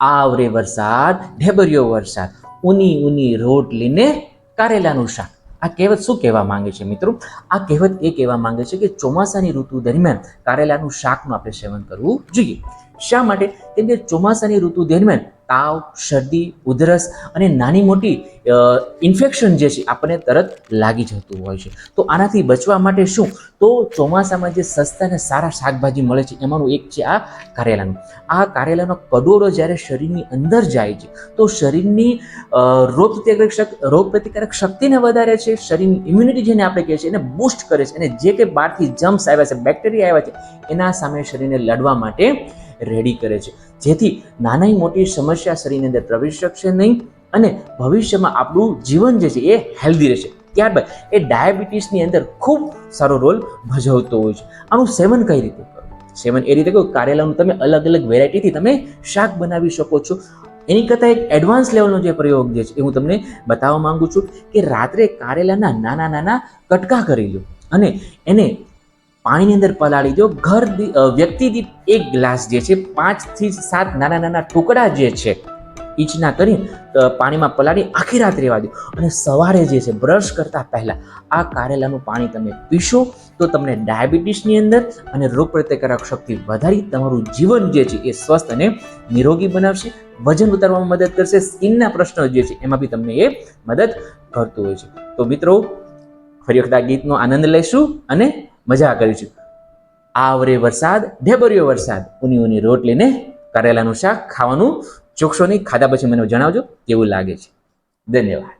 આવરે વરસાદ, ઢેબરિયો વરસાદ ઊની ઊની રોટલીને કારેલાનું શાક. આ કહેવત શું કહેવા માંગે છે મિત્રો? આ કહેવત એ કહેવા માંગે છે કે ચોમાસાની ઋતુ દરમિયાન કારેલાનું શાકનું આપણે સેવન કરવું જોઈએ. શા માટે? કેમ કે ચોમાસાની ઋતુ દરમિયાન તાવ, શરદી, ઉધરસ અને નાની મોટી ઇન્ફેક્શન જે છે, આપણને તરત લાગી જતું હોય છે. તો આનાથી બચવા માટે શું? તો ચોમાસામાં જે સસ્તા અને સારા શાકભાજી મળે છે, એમાંનું એક છે આ કારેલાનું. આ કારેલાનો કડોળો જ્યારે શરીરની અંદર જાય છે, તો શરીરની રોગ પ્રતિકારક રોગ પ્રતિકારક શક્તિને વધારે છે, શરીરની ઇમ્યુનિટી જેને આપણે કહીએ છીએ એને બૂસ્ટ કરે છે. અને જે કે બહારથી જમ્સ આવ્યા છે બેક્ટેરિયા આવ્યા છે, એના સામે શરીરને લડવા માટે રેડી કરે છે. જેથી નાની મોટી સમસ્યા શરીરની અંદર પ્રવેશ શકશે નહીં અને ભવિષ્યમાં આપણું જીવન જે છે એ હેલ્ધી રહેશે. ત્યારબાદ એ ડાયાબિટીસની અંદર ખૂબ સારો રોલ ભજવતો હોય છે. આનું સેવન કઈ રીતે કરવું? સેવન એ રીતે કહ્યું કારેલાનું તમે અલગ અલગ વેરાયટીથી તમે શાક બનાવી શકો છો. એની કરતાં એક એડવાન્સ લેવલનો જે પ્રયોગ જે છે એ હું તમને બતાવવા માંગુ છું કે રાત્રે કારેલાના નાના નાના કટકા કરી લો અને એને પાણીની અંદર પલાળી દો. ઘર વ્યક્તિ દીઠ એક ગ્લાસ જે છે પાંચથી સાત નાના નાના ટુકડા જે છે, ઈચના કરી પાણીમાં પલાળી આખી રાત રહેવા દો. અને સવારે જે છે, બ્રશ કરતાં પહેલાં આ કારેલાનું પાણી તમે પીશો તો તમને ડાયાબિટીસની અંદર અને રોગ પ્રતિકારક શક્તિ વધારી તમારું જીવન જે છે એ સ્વસ્થ અને નિરોગી બનાવશે. વજન ઉતારવામાં મદદ કરશે. સ્કિનના પ્રશ્નો જે છે એમાં બી તમને એ મદદ કરતું હોય છે. તો મિત્રો, ફરી વખત આ ગીતનો આનંદ લઈશું અને મજા કરીશું આવરે વરસાદ, ઢેબરિયો વરસાદ ઉની ઊની રોટલીને કરેલાનું શાક ખાવાનું ચોકશો નહીં ખાધા પછી મને જણાવજો કેવું લાગે છે. ધન્યવાદ.